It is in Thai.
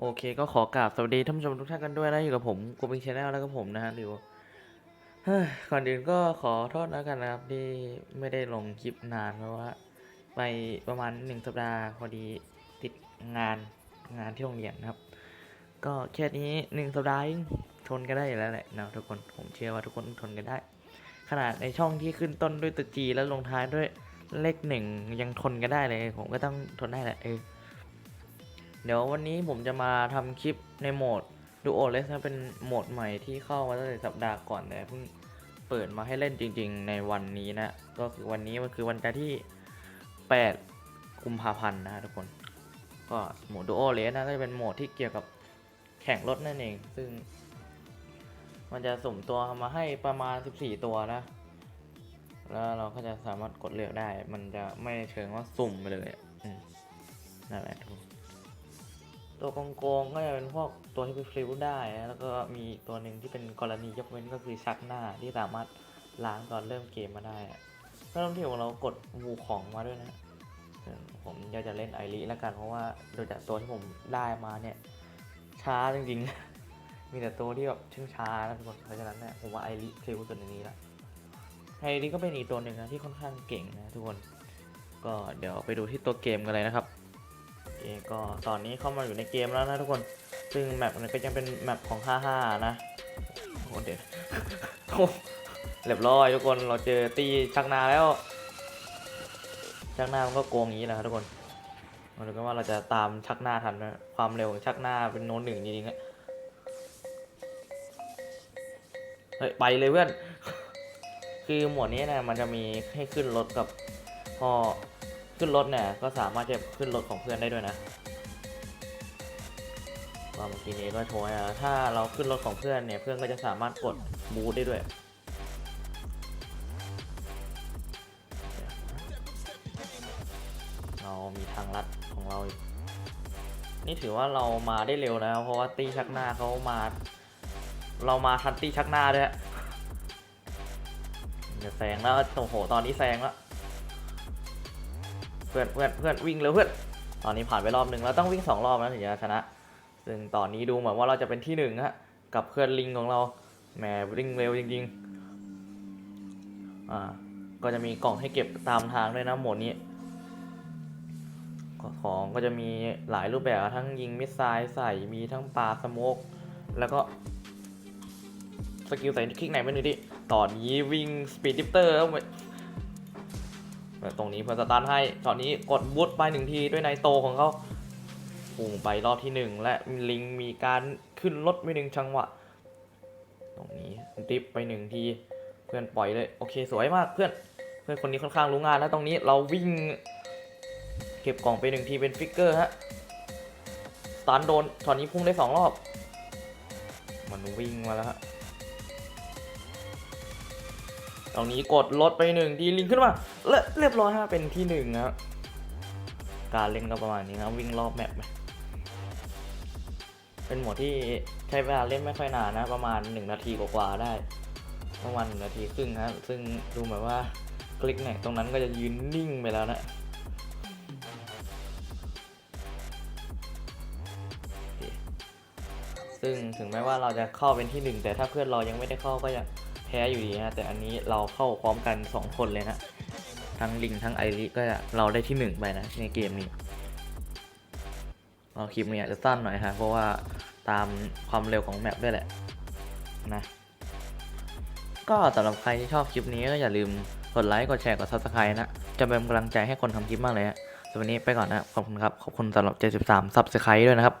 โอเคก็ขอกราบสวัสดีท่านผู้ชมทุกท่านกันด้วยนะอยู่กับผมกูปิงชาแนลแล้วก็ผมนะฮะริวก่อนอื่นก็ขอโทษแล้วกันนะครับที่ไม่ได้ลงคลิปนานเพราะว่า ไปประมาณหนึ่งสัปดาห์พอดีติดงานงานที่โรงเรียนนะครับ ก็แค่นี้หนึ่งสัปดาห์เองทนกันได้แล้วแหละนะทุกคนผมเชื่อว่าทุกคนทนกันได้ ขนาดในช่องที่ขึ้นต้นด้วยตัวจีแล้วลงท้ายด้วยเลขหนึ่งยังทนกันได้เลย ผมก็ต้องทนได้แหละเออ เดี๋ยววันนี้ผมจะมาทำคลิปในโหมดดูโอเลสนะเป็นโหมดใหม่ที่เข้ามาตั้งแต่สัปดาห์ก่อนแต่เพิ่งเปิดมาให้เล่นจริง ๆ ในวันนี้นะ ก็คือวันนี้มันคือวันจันทร์ที่ 8 กุมภาพันธ์นะทุกคน ก็โหมดดูโอเลสนะก็จะเป็นโหมดที่เกี่ยวกับแข่งรถนั่นเอง ซึ่ง มันจะสุ่มตัวมาให้ประมาณ 14 ตัวนะ แล้วเราก็จะสามารถกดเลือกได้ มันจะไม่เชิงว่าสุ่มไปเลยนั่นแหละทุกคน ตัวโกงๆก็จะเป็นพวกตัวที่เป็นฟลิวได้ แล้วก็มีตัวหนึ่งที่เป็นกรณียกเว้นก็คือชักหน้าที่สามารถล้างตอนเริ่มเกมมาได้ก็ต้องที่ของเรากดวูของมาด้วยนะผมอยากจะเล่นไอริแล้วกันเพราะว่าโดยจากตัวที่ผมได้มาเนี่ยช้าจริงๆ มีแต่ตัวที่แบบชื่อช้านะทุกคนเพราะฉะนั้นเนี่ยผมว่าไอริฟลิวสุดในนี้ละไอริก็เป็นอีกตัวหนึ่งนะที่ค่อนข้างเก่งนะทุกคน ก็เดี๋ยวไปดูที่ตัวเกมกันเลยนะครับ ก็ตอนนี้เข้ามาอยู่ในเกมแล้วนะทุกคน ซึ่งแมปมันก็ยังเป็นแมปของ 55 นะโอ้โหเด็ดโอ้เรียบร้อยทุกคนเราเจอตีชักนาแล้ว ชักนามันก็โกงอย่างนี้แหละครับทุกคนมาดูกันว่าเราจะตามชักหน้าทันไหมความเร็วของชักหน้าเป็นโน้นหนึ่งจริงๆอะเฮ้ยไปเลยเพื่อน คือหมวดนี้นะมันจะมีให้ขึ้นรถกับพอขึ้นรถเนี่ยก็สามารถจะขึ้นรถของเพื่อนได้ด้วยนะ ว่าเมื่อกี้นี้ก็โชว์นะถ้าเราขึ้นรถของเพื่อนเนี่ย เพื่อนก็จะสามารถกดบูทได้ด้วยเรามีทางลัดของเรานี่ถือว่าเรามาได้เร็วนะเพราะว่าตีชักหน้าเขามา เรามาทันตีชักหน้าด้วยจะแซงแล้วโอ้โหตอนนี้แซงแล้วเพื่อนเพื่อนเพื่อนวิ่งเร็วเพื่อนตอนนี้ผ่านไปรอบหนึ่งแล้วต้องวิ่งสองรอบนะถึงจะชนะ ซึ่งตอนนี้ดูเหมือนว่าเราจะเป็นที่หนึ่งฮะกับเพื่อนลิงของเราแหมวิ่งเร็วจริงๆอ่าก็จะมีกล่องให้เก็บตามทางด้วยนะหมดนี้ของก็จะมีหลายรูปแบบทั้งยิงมิสไซล์ใส่มีทั้งปลาสโมกแล้วก็สกิลใส่คลิกไหนไม่รู้ดิตอนนี้วิ่งสปีดดิฟเตอร์ตรงนี้เพื่อสตาร์ทให้ตอนนี้กดบูทไปหนึ่งทีด้วยไนโตของเขา พุ่งไปรอบที่หนึ่งและลิงมีการขึ้นรถไปหนึ่งจังหวะ ตรงนี้ดริฟไปหนึ่งทีเพื่อนปล่อยเลยโอเคสวยมากเพื่อนเพื่อนคนนี้ค่อนข้างรู้งานแล้วตรงนี้เราวิ่ง เก็บกล่องไปหนึ่งทีเป็นฟิกเกอร์ฮะสตาร์โดนตอนนี้พุ่งได้สองรอบ มันวิ่งมาแล้วฮะตรงนี้กดรถไปหนึ่งทีลิงขึ้นมาและเรียบร้อยฮะเป็นที่หนึ่งครับ การเล่นก็ประมาณนี้นะวิ่งรอบแมปไปเป็นหมดที่ใช้เวลาเล่นไม่ค่อยนานนะ ประมาณ 1 นาทีกว่าๆได้ ประมาณหนึ่งนาทีครึ่งนะซึ่งดูเหมือนว่าคลิกไหนตรงนั้นก็จะยืนนิ่งไปแล้วนะซึ่งถึงแม้ว่าเราจะเข้าเป็นที่หนึ่งแต่ถ้าเพื่อนเรายังไม่ได้เข้าก็ยังแพ้อยู่ดีนะแต่อันนี้เราเข้าพร้อมกัน 2 คนเลยนะ ทั้งลิงทั้งไอริก็เราได้ที่1ไปนะในเกมนี้เอาคลิปนี้อาจจะสั้นหน่อยฮะเพราะว่าตามความเร็วของแมปด้วยแหละนะก็สำหรับใครที่ชอบคลิปนี้ก็อย่าลืมกดไลค์กดแชร์กด subscribe นะจะเป็นกำลังใจให้คนทำคลิปมากเลยฮะสำหรับวันนี้ไปก่อนนะขอบคุณครับขอบคุณสำหรับ 73 subscribe ด้วยนะครับ